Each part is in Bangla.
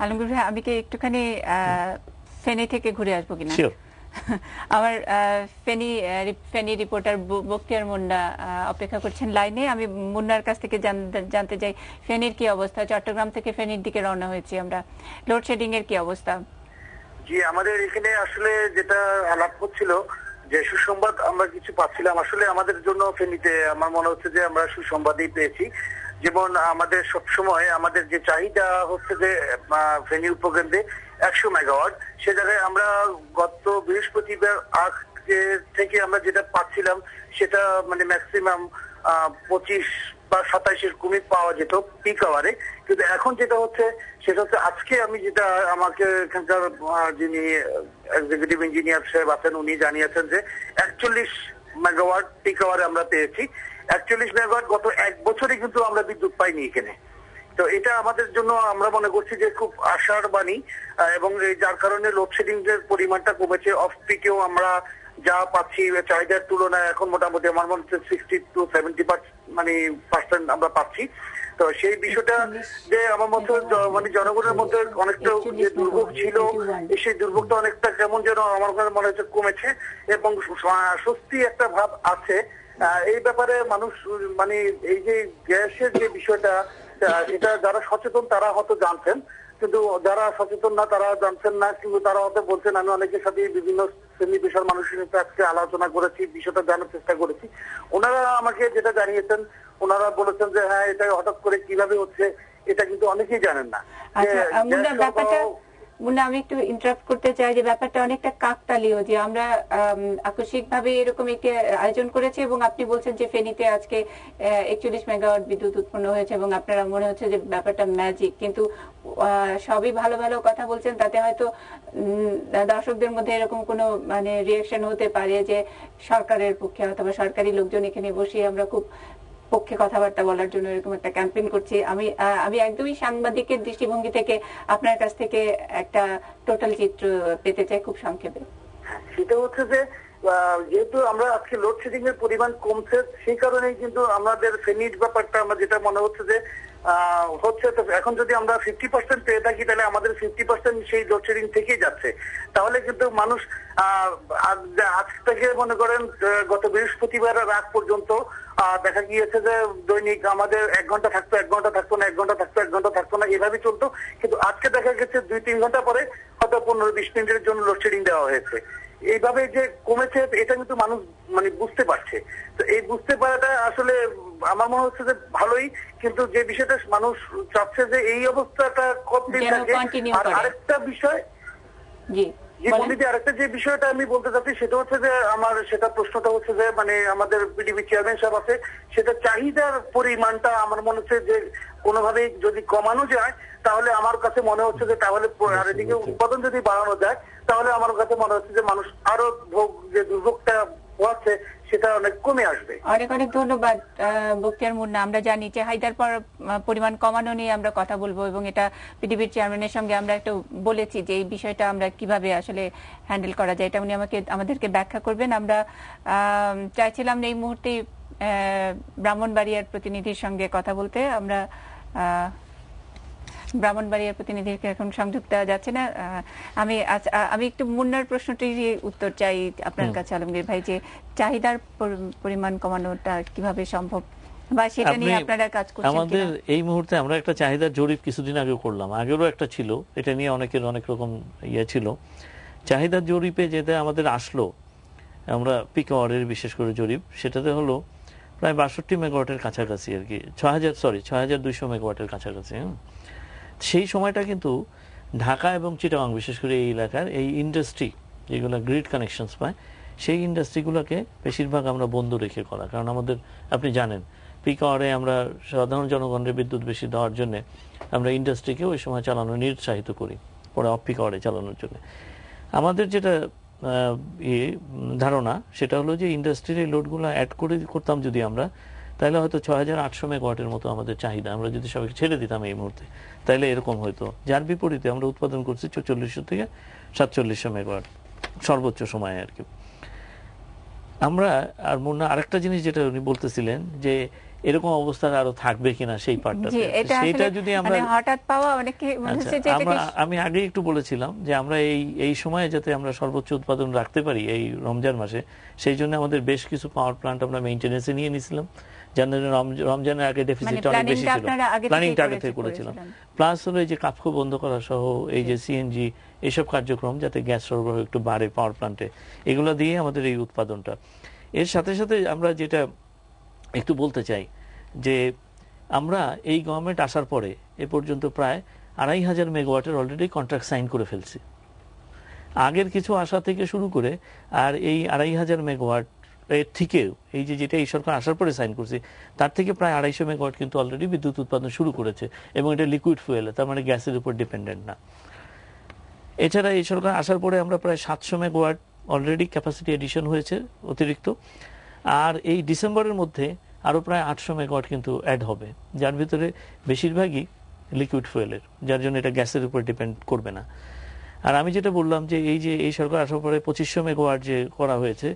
আলমগীর ভাই আমি কি একটুখানি আহ, ফেনী থেকে ঘুরে আসব কিনা? আমার আহ, ফেনী আহ, ফেনী রিপোর্টার ব- বখতিয়ার মুন্না আহ, অপেক্ষা করছেন লাইনে। আমি মুন্নার কাছ থেকে জানতে চাই ফেনীর কি অবস্থা? চট্টগ্রাম থেকে ফেনীর দিকে রওনা হয়েছি আমরা। লোডশেডিং এর কি অবস্থা? জি আমাদের এখানে আসলে যেটা আলাপ হচ্ছিল যে সুসংবাদ আমরা কিছু পাচ্ছিলাম। আসলে আমাদের জন্য ফেনীতে আমার মনে হচ্ছে যে আমরা সুসংবাদই পেয়েছি। যেমন আমাদের সবসময় আমাদের যে চাহিদা হচ্ছে যে ফেনী উপকেন্দ্রে একশো মেগাওয়াট সে জায়গায় আমরা গত বৃহস্পতিবার আগে থেকে আমরা যেটা পাচ্ছিলাম, সেটা মানে ম্যাক্সিমাম পঁচিশ বা সাতাইশের কুমির পাওয়া যেত পিক আওয়ারে কিন্তু এখন যেটা হচ্ছে, সেটা হচ্ছে আজকে আমি যেটা আমাকে এখানকার যিনি এক্সিকিউটিভ ইঞ্জিনিয়ার সাহেব আছেন, উনি জানিয়েছেন যে একচল্লিশ মেগাওয়াট পিক আওয়ারে আমরা পেয়েছি। একচল্লিশ মেগাওয়াট, গত এক বছরে কিন্তু আমরা বিদ্যুৎ পাইনি এখানে। তো এটা আমাদের জন্য আমরা মনে করছি যে খুব আশার বাণী এবং যার কারণে লোডশেডিং এর পরিমাণটা কমেছে। অফ পিকেও আমরা যা পাচ্ছি চাহিদার তুলনায় এখন মোটামুটি আমার মনে হচ্ছে সিক্সটি টু সেভেন্টি মানে পার্সেন্ট আমরা পাচ্ছি। তো সেই বিষয়টা যে আমার মতো মানে জনগণের মধ্যে অনেকটা যে দুর্ভোগ ছিল, সেই দুর্ভোগটা অনেকটা কেমন যেন আমার মনে হচ্ছে কমেছে, এবং স্বস্তি একটা ভাব আছে। এই ব্যাপারে মানুষ মানে এই যে গ্যাসের যে বিষয়টা এটা যারা সচেতন তারা হয়তো জানছেন কিন্তু যারা সচেতন না তারা জানছেন না কিন্তু তারা হয়তো বলছেন আমি অনেকের সাথে বিভিন্ন শ্রেণি পেশার মানুষের সাথে আজকে আলোচনা করেছি বিষয়টা জানার চেষ্টা করেছি। ওনারা আমাকে যেটা জানিয়েছেন ওনারা বলেছেন যে হ্যাঁ এটা হঠাৎ করে কীভাবে হচ্ছে এটা কিন্তু অনেকেই জানেন না। আচ্ছা মুন্না, আমি একটু ইন্টারাপ্ট করতে চাই যে ব্যাপারটা অনেকটা কাকতালীয় যে আমরা আকস্মিক ভাবে এরকম একটি আয়োজন করেছি এবং আপনি বলছেন যে ফেনীতে আজকে একচল্লিশ মেগাওয়াট বিদ্যুৎ উৎপন্ন হয়েছে এবং আপনারা মনে হচ্ছে যে ব্যাপারটা ম্যাজিক কিন্তু সবই ভালো ভালো কথা বলছেন, তাতে হয়তো দর্শকদের মধ্যে এরকম কোনো মানে রিয়াকশন হতে পারে যে সরকারের পক্ষে অথবা সরকারি লোকজন এখানে বসিয়ে আমরা খুব পক্ষে কথাবার্তা বলার জন্য এরকম একটা ক্যাম্পেইন করছি। আমি আমি একদমই সাংবাদিকের দৃষ্টিভঙ্গি থেকে আপনার কাছ থেকে একটা টোটাল চিত্র পেতে চাই খুব সংক্ষেপে। সেটা হচ্ছে যে যেহেতু আমরা আজকে লোডশেডিং এর পরিমাণ কমছে, সেই কারণেই কিন্তু আমাদের ফেনির ব্যাপারটা আমরা যেটা মনে হচ্ছে যে হচ্ছে তো এখন যদি আমরা ফিফটি পার্সেন্ট পেয়ে থাকি, তাহলে আমাদের ফিফটি পার্সেন্ট সেই লোডশেডিং থেকেই যাচ্ছে। তাহলে কিন্তু মানুষ আজ থেকে মনে করেন গত বৃহস্পতিবার রাত পর্যন্ত দেখা গিয়েছে যে দৈনিক আমাদের এক ঘণ্টা থাকতো, এক ঘণ্টা থাকতো না, এক ঘণ্টা থাকতো, এক ঘণ্টা থাকতো না এভাবে চলতো। কিন্তু আজকে দেখা গেছে দুই তিন ঘণ্টা পরে হয়তো পনেরো বিশ মিনিটের জন্য লোডশেডিং দেওয়া হয়েছে। এইভাবে যে কমেছে এটা কিন্তু মানুষ মানে বুঝতে পারছে। তো এই বুঝতে পারাটা আসলে আমার মনে হচ্ছে যে ভালোই কিন্তু যে বিষয়টা মানুষ চাচ্ছে যে এই অবস্থাটা কতদিন থাকে আর আরেকটা বিষয় জি। যে বলেন। আরেকটা যে বিষয়টা আমি বলতে চাচ্ছি সেটা হচ্ছে যে আমার সেটা প্রশ্নটা হচ্ছে যে মানে আমাদের পিডিবি চেয়ারম্যান সাহেব আছে সেটা চাহিদার পরিমাণটা আমার মনে হচ্ছে যে কোনোভাবেই যদি কমানো যায় তাহলে আমার কাছে মনে হচ্ছে যে তাহলে আর এদিকে উৎপাদন যদি বাড়ানো যায় তাহলে আমার কাছে মনে হচ্ছে যে মানুষ আরও ভোগ যে দুর্ভোগটা পোয়াচ্ছে সেটা অনেক কমে আসবে। অনেক অনেক ধন্যবাদ আহ, বখতিয়ার মুন্না। আমরা জানি যে পরিমাণ কমানো নিয়ে আমরা কথা বলব এবং এটা পিডিবির চেয়ারম্যানের সঙ্গে আমরা একটু বলেছি যে এই বিষয়টা আমরা কীভাবে আসলে হ্যান্ডেল করা যায়। এটা উনি আমাকে আমাদেরকে ব্যাখ্যা করবেন। আমরা চাইছিলাম এই মুহূর্তে ব্রাহ্মণবাড়িয়ার প্রতিনিধির সঙ্গে কথা বলতে। আমরা ব্রাহ্মণবাড়িয়ার প্রতিনিধিকে এখন সংযুক্ত দেওয়া যাচ্ছে না। আমি আমি একটু মুন্নার প্রশ্নটির উত্তর চাই আপনার কাছে আলমগীর ভাই যে চাহিদার পরিমাণ কমানোটা কীভাবে সম্ভব বা সেটা নিয়ে আপনারা কাজ করছেন আমাদের এই মুহূর্তে আমরা একটা চাহিদার জরিপ কিছুদিন আগে করলাম। আগেরও একটা ছিল এটা নিয়ে অনেকের অনেক রকম ইয়ে ছিল। চাহিদার জরিপে যেটা আমাদের আসলো আমরা পিক আওয়ারের বিশেষ করে জরিপ সেটাতে হলো প্রায় বাষট্টি মেগাওয়াটের কাছাকাছি আর কি ছ হাজার সরি ছ হাজার দুইশো মেগাওয়াটের কাছাকাছি হ্যাঁ। সেই সময়টা কিন্তু ঢাকা এবং চিটাগাং, বিশেষ করে এই এলাকার এই ইন্ডাস্ট্রি যেগুলো গ্রিড কানেকশনস পায়, সেই ইন্ডাস্ট্রিগুলোকে বেশিরভাগ আমরা বন্ধ রেখে করা। কারণ আমাদের, আপনি জানেন পিক আওয়ারে আমরা সাধারণ জনগণের বিদ্যুৎ বেশি দেওয়ার জন্য আমরা ইন্ডাস্ট্রিকে ওই সময় চালানো নিরুৎসাহিত করি, পরে অফ পিক আওয়ারে চালানোর জন্য। আমাদের যেটা ইয়ে ধারণা, সেটা হলো যে ইন্ডাস্ট্রির এই লোডগুলো অ্যাড করে করতাম যদি আমরা তাহলে হয়তো ছয় হাজার আটশো মেগাওয়াটের মতো আমাদের চাহিদা। আমরা যদি সবাইকে ছেড়ে দিতাম এই মুহূর্তে, তাহলে এরকম হয়তো। যার বিপরীতে আমরা উৎপাদন করছি চল্লিশশো থেকে সাতচল্লিশশো মেগাওয়াট, সর্বোচ্চ সময়ে আর কি। আমরা, আর মুন্না আরেকটা জিনিস যেটা উনি বলতেছিলেন যে এরকম অবস্থা আরও থাকবে কিনা সেই পার্টটা সেটা যদি আমরা মানে হঠাৎ পাওয়া অনেকে মনে আচ্ছা, আমি আগে একটু বলেছিলাম যে আমরা এই এই সময়ে যাতে আমরা সর্বোচ্চ উৎপাদন রাখতে পারি এই রমজান মাসে সেই জন্য আমাদের বেশ কিছু পাওয়ার প্লান্ট আমরা মেইনটেনেন্সে নিয়ে নিয়েছিলাম। যার রমজানের আগে ডেফিসিট অনেক বেশি ছিল। আগে প্ল্যানিংটা আগে থেকে করেছিলাম। প্লাস হলো এই যে কাপকো বন্ধ করা সহ এই যে সিএনজি এইসব কার্যক্রম যাতে গ্যাস সরবরাহ একটু বাড়ে পাওয়ার প্লান্টে এগুলো দিয়ে আমাদের এই উৎপাদনটা। এর সাথে সাথে আমরা যেটা একটু বলতে চাই যে আমরা এই গভর্নমেন্ট আসার পরে এ পর্যন্ত প্রায় আড়াই হাজার মেগাওয়াটের অলরেডি কন্ট্রাক্ট সাইন করে ফেলছি। আগের কিছু আশা থেকে শুরু করে আর এই আড়াই হাজার মেগাওয়াট এর থেকেও এই যে যেটা এই সরকার আসার পরে সাইন করছে, তার থেকে প্রায় আড়াইশো মেগাওয়াট কিন্তু অলরেডি বিদ্যুৎ উৎপাদন শুরু করেছে এবং এটা লিকুইড ফুয়েল তার মানে গ্যাসের উপর ডিপেন্ডেন্ট না। এছাড়া এই সরকার আসার পরে আমরা প্রায় সাতশো মেগাওয়াট অলরেডি ক্যাপাসিটি এডিশন হয়েছে অতিরিক্ত। আর এই ডিসেম্বরের মধ্যে আরও প্রায় আটশো মেগাওয়াট কিন্তু অ্যাড হবে, যার ভিতরে বেশিরভাগই লিকুইড ফুয়েলের যার জন্য এটা গ্যাসের উপর ডিপেন্ড করবে না। আর আমি যেটা বললাম যে এই যে এই সরকার আসার পরে পঁচিশশো মেগাওয়াট যে করা হয়েছে,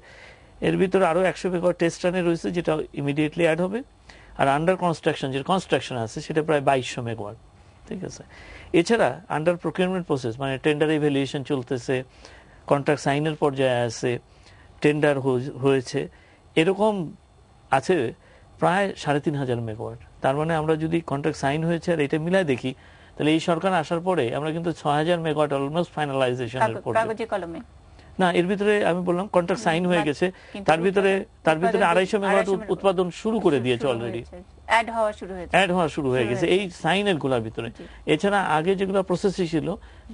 এর ভিতরে আরও একশো মেগাওয়াট টেস্ট রানে রয়েছে, যেটা ইমিডিয়েটলি অ্যাড হবে। আর আন্ডার কনস্ট্রাকশন যে কনস্ট্রাকশন আছে, সেটা প্রায় বাইশশো মেগাওয়াট, ঠিক আছে? এছাড়া আন্ডার প্রকিউরমেন্ট প্রসেস মানে টেন্ডার ইভ্যালুয়েশন চলতেছে কন্ট্রাক্ট সাইনের পর্যায়ে আছে টেন্ডার হয়েছে। এরকম আছে প্রায় সাড়ে তিন হাজার মেগাওয়াট। তার মানে আমরা যদি কন্ট্রাক্ট সাইন হয়েছে আর এটা মিলাই দেখি তাহলে এই সরকার আসার পরে আমরা কিন্তু ছয় হাজার মেগাওয়াট অলমোস্ট ফাইনালাইজেশনের কলমে। না এর ভিতরে আমি বললাম কন্ট্রাক্ট সাইন হয়ে গেছে। তার ভিতরে তার ভিতরে আড়াইশো মেগাওয়াট উৎপাদন শুরু করে দিয়েছে অলরেডি অ্যাড হওয়া শুরু হয়েছে অ্যাড হওয়া শুরু হয়ে গেছে। এই সাইনেরগুলার ভিতরে। এছাড়া আগে যেগুলো প্রসেসে ছিল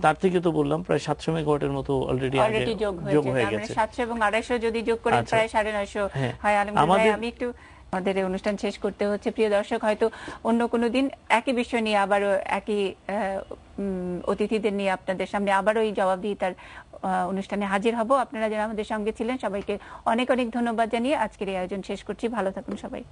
তার থেকে তো বললাম প্রায় সাতশো মেগাওয়াটের মতো অলরেডি অলরেডি যোগ হয়ে হয়ে গেছে গেছে। সাতশো এবং আড়াইশো যদি যোগ করেন আচ্ছা। প্রায় সাড়ে নয়শো হ্যাঁ। হয়। আলমগীর আমি একটু আমাদের এই অনুষ্ঠান শেষ করতে হচ্ছে। প্রিয় দর্শক হয়তো অন্য কোনো দিন একই বিষয় নিয়ে আবারও একই অতিথিদের নিয়ে আপনাদের সামনে আবারও এই জবাবদিহিতার অনুষ্ঠানে হাজির হব। আপনারা যারা আমাদের সঙ্গে ছিলেন সবাইকে অনেক অনেক ধন্যবাদ জানিয়ে আজকের এই আয়োজন শেষ করছি। ভালো থাকুন সবাই।